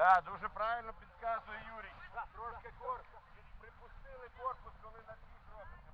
Так, дуже правильно підказує Юрій. Трошки корпус. Припустили корпус, коли на дві робиться.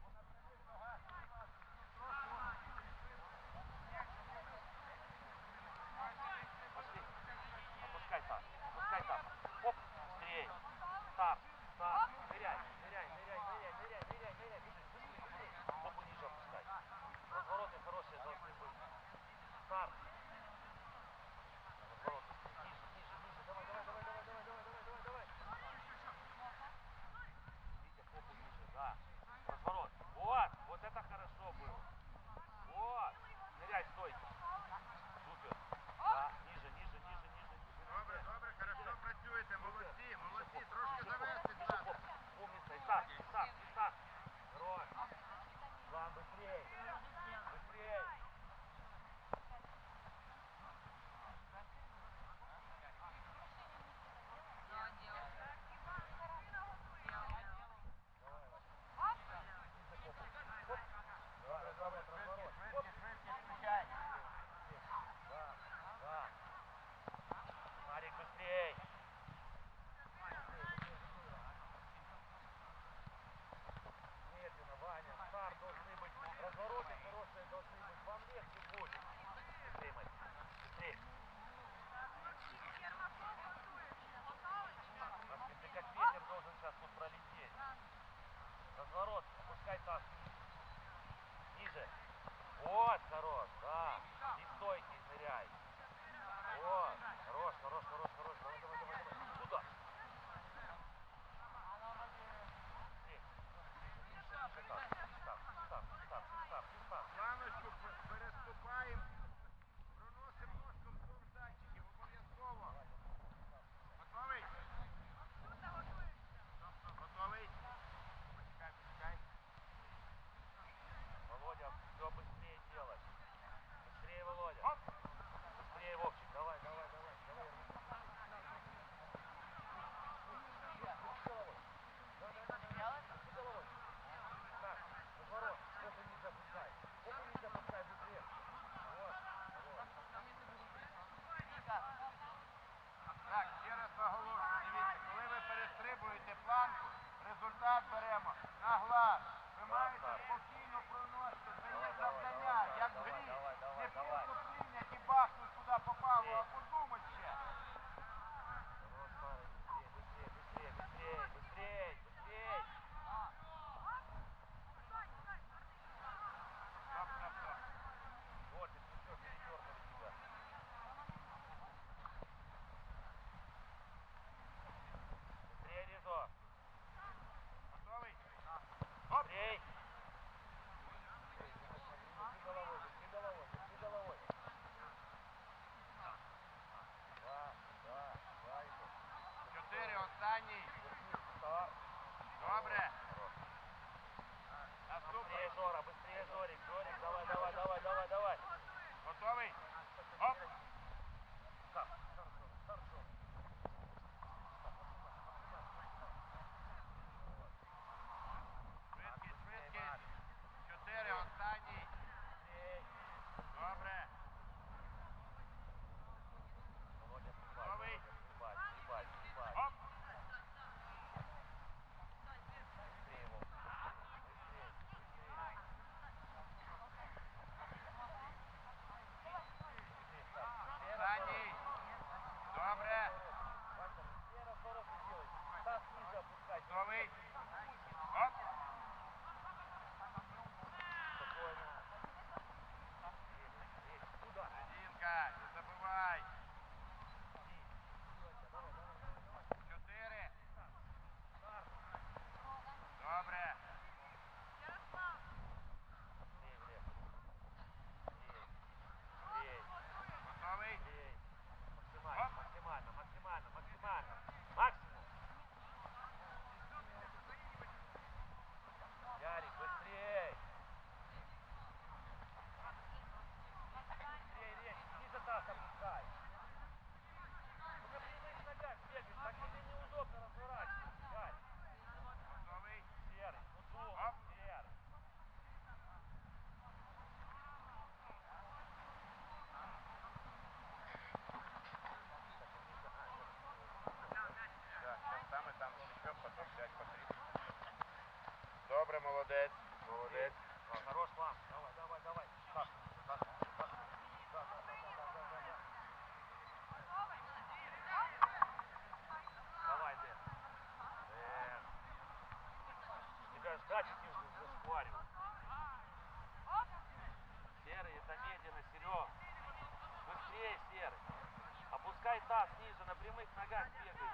Стас, ниже, на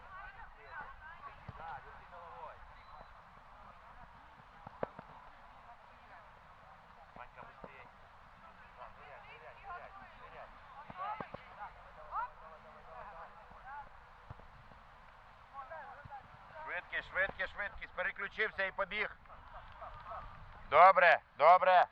прямых ногах бегай. Беги, да, верти головой. Ванька, быстрее. Да, ныряй, ныряй, ныряй, ныряй. Да. Швидкість, швидкість, швидкість. Переключився і побіг. Добре, добре.